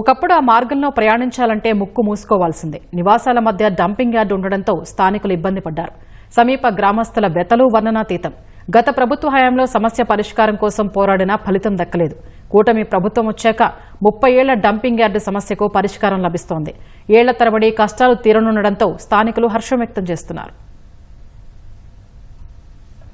ఒకప్పుడు ఆ మార్గంలో ప్రయాణించాలంటే ముక్కు మూసుకోవాల్సిందే. నివాసాల మధ్య డంపింగ్ యార్డు ఉండడంతో స్థానికులు ఇబ్బంది పడ్డారు. సమీప గ్రామస్తుల వెతలు వర్ణనాతీతం. గత ప్రభుత్వ హయాంలో సమస్య పరిష్కారం కోసం పోరాడినా ఫలితం దక్కలేదు. కూటమి ప్రభుత్వం వచ్చాక ముప్పై ఏళ్ళ డంపింగ్ యార్డు సమస్యకు పరిష్కారం లభిస్తోంది. ఏళ్ళ తరబడి కష్టాలు తీరనుండడంతో స్థానికులు హర్షం వ్యక్తం చేస్తున్నారు.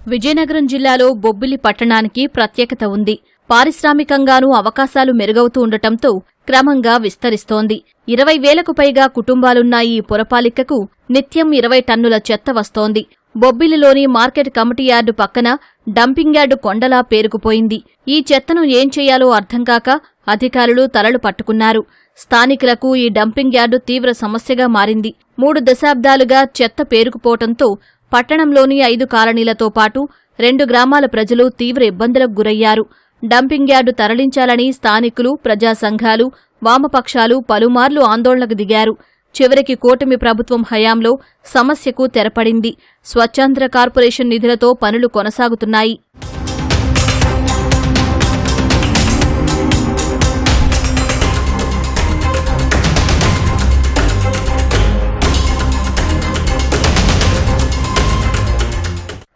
విజయనగరం జిల్లాలో బొబ్బిలి పట్టణానికి ప్రత్యేకత ఉంది. పారిశ్రామికంగానూ అవకాశాలు మెరుగవుతూ ఉండటంతో క్రమంగా విస్తరిస్తోంది. ఇరవై వేలకు పైగా కుటుంబాలున్న ఈ పురపాలికకు. నిత్యం ఇరవై టన్నుల చెత్త వస్తోంది. బొబ్బిలిలోని మార్కెట్ కమిటీ యార్డు పక్కన డంపింగ్ యార్డు కొండలా పేరుకుపోయింది. ఈ చెత్తను ఏం చేయాలో అర్థం కాక అధికారులు తలలు పట్టుకున్నారు. స్థానికులకు ఈ డంపింగ్ యార్డు తీవ్ర సమస్యగా మారింది. మూడు దశాబ్దాలుగా చెత్త పేరుకుపోవటంతో పట్టణంలోని ఐదు కాలనీలతో పాటు రెండు గ్రామాల ప్రజలు తీవ్ర ఇబ్బందులకు గురయ్యారు. డంపింగ్ యార్డు తరలించాలని స్థానికులు ప్రజా సంఘాలు వామపక్షాలు పలుమార్లు ఆందోళనకు దిగారు. చివరికి కూటమి ప్రభుత్వం హయాంలో సమస్యకు తెరపడింది. స్వచ్ఛాంధ్ర కార్పొరేషన్ నిధులతో పనులు కొనసాగుతున్నాయి.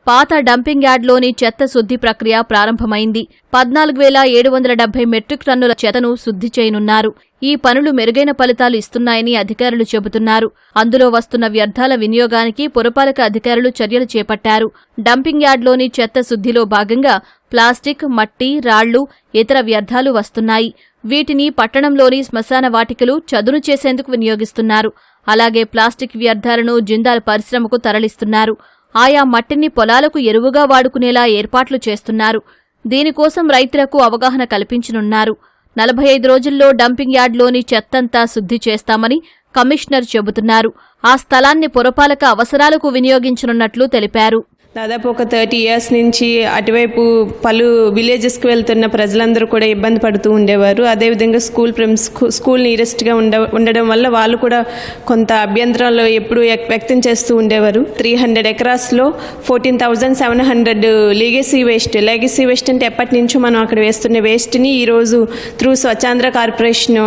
పాత డంపింగ్ యార్డ్లోని చెత్త శుద్ధి ప్రక్రియ ప్రారంభమైంది. పద్నాలుగు వేల ఏడు వందల డెబ్బై మెట్రిక్ టన్నుల చెత్తను శుద్ధి చేయనున్నారు. ఈ పనులు మెరుగైన ఫలితాలు ఇస్తున్నాయని అధికారులు చెబుతున్నారు. అందులో వస్తున్న వ్యర్థాల వినియోగానికి పురపాలక అధికారులు చర్యలు చేపట్టారు. డంపింగ్ యార్డ్లోని చెత్త శుద్ధిలో భాగంగా ప్లాస్టిక్ మట్టి రాళ్ళు ఇతర వ్యర్థాలు వస్తున్నాయి. వీటిని పట్టణంలోని శ్మశాన వాటికలు చదును చేసేందుకు వినియోగిస్తున్నారు. అలాగే ప్లాస్టిక్ వ్యర్థాలను జిందాల్ పరిశ్రమకు తరలిస్తున్నారు. ఆయా మట్టిని పొలాలకు ఎరువుగా వాడుకునేలా ఏర్పాట్లు చేస్తున్నారు. దీనికోసం రైతులకు అవగాహన కల్పించనున్నారు. నలభై ఐదు రోజుల్లో డంపింగ్ యార్డ్లోని చెత్తంతా శుద్ధి చేస్తామని కమిషనర్ చెబుతున్నారు. ఆ స్థలాన్ని పురపాలక అవసరాలకు వినియోగించనున్నట్లు తెలిపారు. దాదాపు ఒక థర్టీ ఇయర్స్ నుంచి అటువైపు పలు విలేజెస్కి వెళ్తున్న ప్రజలందరూ కూడా ఇబ్బంది పడుతూ ఉండేవారు. అదేవిధంగా స్కూల్ ప్రిమ్ స్కూల్ నీరెస్ట్గా ఉండ ఉండడం వల్ల వాళ్ళు కూడా కొంత అభ్యంతరాలు ఎప్పుడు వ్యక్తం చేస్తూ ఉండేవారు. Three hundred ఎకరాస్లో fourteen thousand seven hundred legacy waste. Legacy waste అంటే ఎప్పటి నుంచో మనం అక్కడ వేస్తున్న వేస్ట్ని ఈరోజు త్రూ స్వచ్ఛాంధ్ర కార్పొరేషన్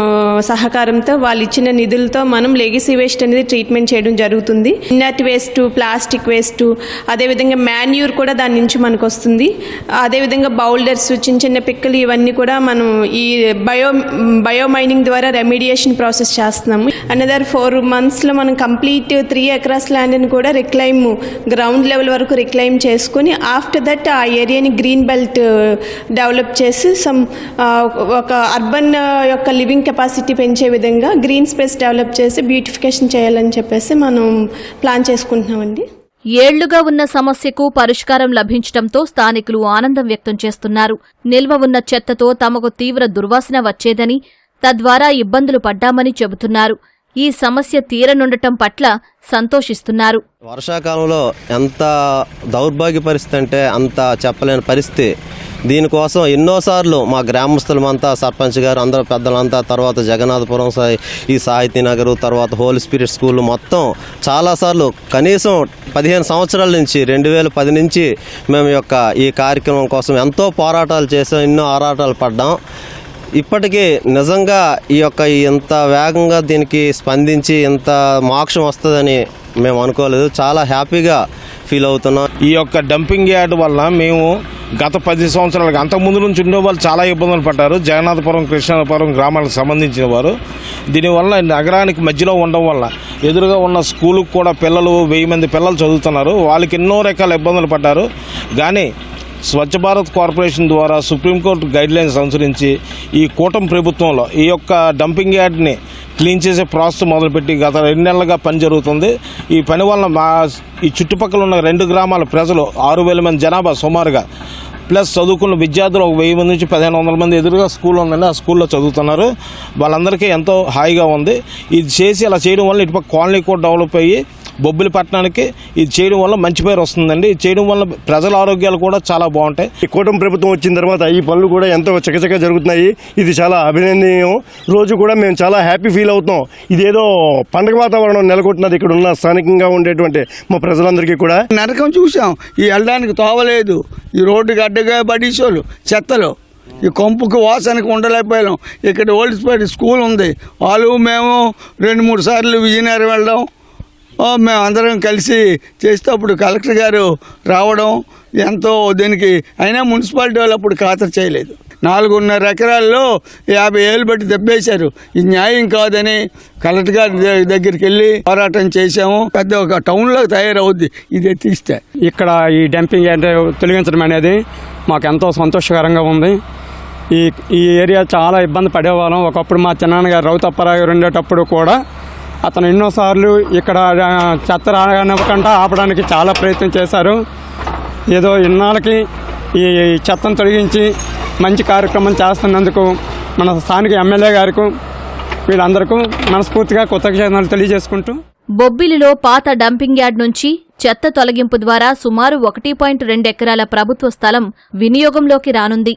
సహకారంతో వాళ్ళు ఇచ్చిన నిధులతో మనం లెగసీ వేస్ట్ అనేది ట్రీట్మెంట్ చేయడం జరుగుతుంది. ఇన్నట్ వేస్ట్ ప్లాస్టిక్ వేస్ట్ అదేవిధంగా మాన్యూర్ కూడా దాని నుంచి మనకు వస్తుంది అదేవిధంగా బౌల్డర్స్ చిన్న చిన్న పిక్కలు ఇవన్నీ కూడా మనం ఈ బయో బయో మైనింగ్ ద్వారా రెమిడియేషన్ ప్రాసెస్ చేస్తున్నాము. అనదర్ ఫోర్ మంత్స్లో మనం కంప్లీట్ త్రీ ఎకరాస్ ల్యాండ్ని కూడా రిక్లైమ్ గ్రౌండ్ లెవెల్ వరకు రిక్లైమ్ చేసుకుని ఆఫ్టర్ దట్ ఆ ఏరియాని గ్రీన్ బెల్ట్ డెవలప్ చేసి సమ్ ఒక అర్బన్ యొక్క లివింగ్ కెపాసిటీ పెంచే విధంగా గ్రీన్ స్పేస్ డెవలప్ చేసి బ్యూటిఫికేషన్ చేయాలని చెప్పేసి మనం ప్లాన్ చేసుకుంటున్నామండి. ఏళ్ళుగా ఉన్న సమస్యకు పరిష్కారం లభించడంతో స్థానికులు ఆనందం వ్యక్తం చేస్తున్నారు. నిల్వ ఉన్న చెత్తతో తమకు తీవ్ర దుర్వాసన వచ్చేదని తద్వారా ఇబ్బందులు పడ్డామని చెబుతున్నారు. ఈ సమస్య తీరనుండటం పట్ల సంతోషిస్తున్నారు. వర్షాకాలంలో ఎంత దౌర్భాగ్య పరిస్థితి అంటే అంత చెప్పలేని పరిస్థితి. దీనికోసం ఎన్నోసార్లు మా గ్రామస్తులమంతా సర్పంచ్ గారు అందరు పెద్దలంతా తర్వాత జగన్నాథపురం ఈ సాహితీ నగరు తర్వాత హోలీ స్పిరిట్ స్కూల్ మొత్తం చాలాసార్లు కనీసం పదిహేను సంవత్సరాల నుంచి రెండు వేల పది నుంచి మేము యొక్క ఈ కార్యక్రమం కోసం ఎంతో పోరాటాలు చేసాం ఎన్నో ఆరాటాలు పడ్డాం. ఇప్పటికీ నిజంగా ఈ యొక్క ఇంత వేగంగా దీనికి స్పందించి ఇంత మోక్షం వస్తుందని మేము అనుకోలేదు. చాలా హ్యాపీగా ఫీల్ అవుతున్నాం. ఈ యొక్క డంపింగ్ యార్డ్ వల్ల మేము గత పది సంవత్సరాలకు అంతకుముందు నుంచి ఉండే వాళ్ళు చాలా ఇబ్బందులు పడ్డారు. జగన్నాథపురం కృష్ణాపురం గ్రామాలకు సంబంధించిన వారు. దీనివల్ల నగరానికి మధ్యలో ఉండడం వల్ల ఎదురుగా ఉన్న స్కూలుకు కూడా పిల్లలు వెయ్యి మంది పిల్లలు చదువుతున్నారు. వాళ్ళకి ఎన్నో రకాల ఇబ్బందులు పడ్డారు. కానీ స్వచ్ఛ భారత్ కార్పొరేషన్ ద్వారా సుప్రీంకోర్టు గైడ్ లైన్స్ అనుసరించి ఈ కూటమి ప్రభుత్వంలో ఈ యొక్క డంపింగ్ యార్డ్ని క్లీన్ చేసే ప్రాసెస్ మొదలుపెట్టి గత రెండు నెలలుగా పని జరుగుతుంది. ఈ పని వల్ల మా ఈ చుట్టుపక్కల ఉన్న రెండు గ్రామాల ప్రజలు ఆరు వేల మంది జనాభా సుమారుగా ప్లస్ చదువుకున్న విద్యార్థులు ఒక వెయ్యి మంది నుంచి పదిహేను వందల మంది ఎదురుగా స్కూల్ ఉందండి. ఆ స్కూల్లో చదువుతున్నారు. వాళ్ళందరికీ ఎంతో హాయిగా ఉంది. ఇది చేసి అలా చేయడం వల్ల ఇటుపక్క కాలనీ కూడా డెవలప్ అయ్యి బొబ్బిలి పట్టణానికి ఇది చేయడం వల్ల మంచి పేరు వస్తుందండి. ఇది చేయడం వల్ల ప్రజల ఆరోగ్యాలు కూడా చాలా బాగుంటాయి. ఈ కూటమి ప్రభుత్వం వచ్చిన తర్వాత ఈ పనులు కూడా ఎంతో చకచక జరుగుతున్నాయి. ఇది చాలా అభినందనీయం. రోజు కూడా మేము చాలా హ్యాపీ ఫీల్ అవుతున్నాం. ఇదేదో పండగ వాతావరణం నెలకొట్టినది ఇక్కడ ఉన్న స్థానికంగా ఉండేటువంటి మా ప్రజలందరికీ కూడా. నరకం చూసాం ఈ వెళ్ళడానికి తోవలేదు. ఈ రోడ్డుకి అడ్డగా పడేసోళ్ళు చెత్తలు. ఈ కంపుకి వాసనకి ఉండలేకపోయాం. ఇక్కడ ఓల్డ్స్పేట స్కూల్ ఉంది. వాళ్ళు మేము రెండు మూడు సార్లు విజయనగరం వెళ్ళడం. మేము అందరం కలిసి చేస్తే అప్పుడు కలెక్టర్ గారు రావడం ఎంతో దీనికి అయినా మున్సిపాలిటీ వాళ్ళు అప్పుడు ఖాతరు చేయలేదు. నాలుగున్నర ఎకరాల్లో యాభై ఏళ్ళు బట్టి దెబ్బేశారు. ఇది న్యాయం కాదని కలెక్టర్ గారి దగ్గరికి వెళ్ళి పోరాటం చేశాము. పెద్ద ఒక టౌన్లో తయారవుద్ది. ఇది తీస్తే. ఇక్కడ ఈ డంపింగ్ అంటే తొలగించడం అనేది మాకు ఎంతో సంతోషకరంగా ఉంది. ఈ ఈ ఏరియా చాలా ఇబ్బంది పడేవాళ్ళం. ఒకప్పుడు మా చిన్నాన్నగారు రౌతప్పరావు ఉండేటప్పుడు కూడా అతను ఎన్నోసార్లు ఇక్కడ చెత్త రానివ్వకుండా ఆపడానికి చాలా ప్రయత్నం చేశారు. ఏదో ఇన్నాళ్ళకి ఈ చెత్తను తొలగించి మంచి కార్యక్రమం చేస్తున్నందుకు మన స్థానిక ఎమ్మెల్యే గారికి వీళ్ళందరికీ మనస్ఫూర్తిగా కృతజ్ఞతలు తెలియజేసుకుంటూ. బొబ్బిలిలో పాత డంపింగ్ యార్డ్ నుంచి చెత్త తొలగింపు ద్వారా సుమారు ఒకటి పాయింట్ రెండు ఎకరాల ప్రభుత్వ స్థలం వినియోగంలోకి రానుంది.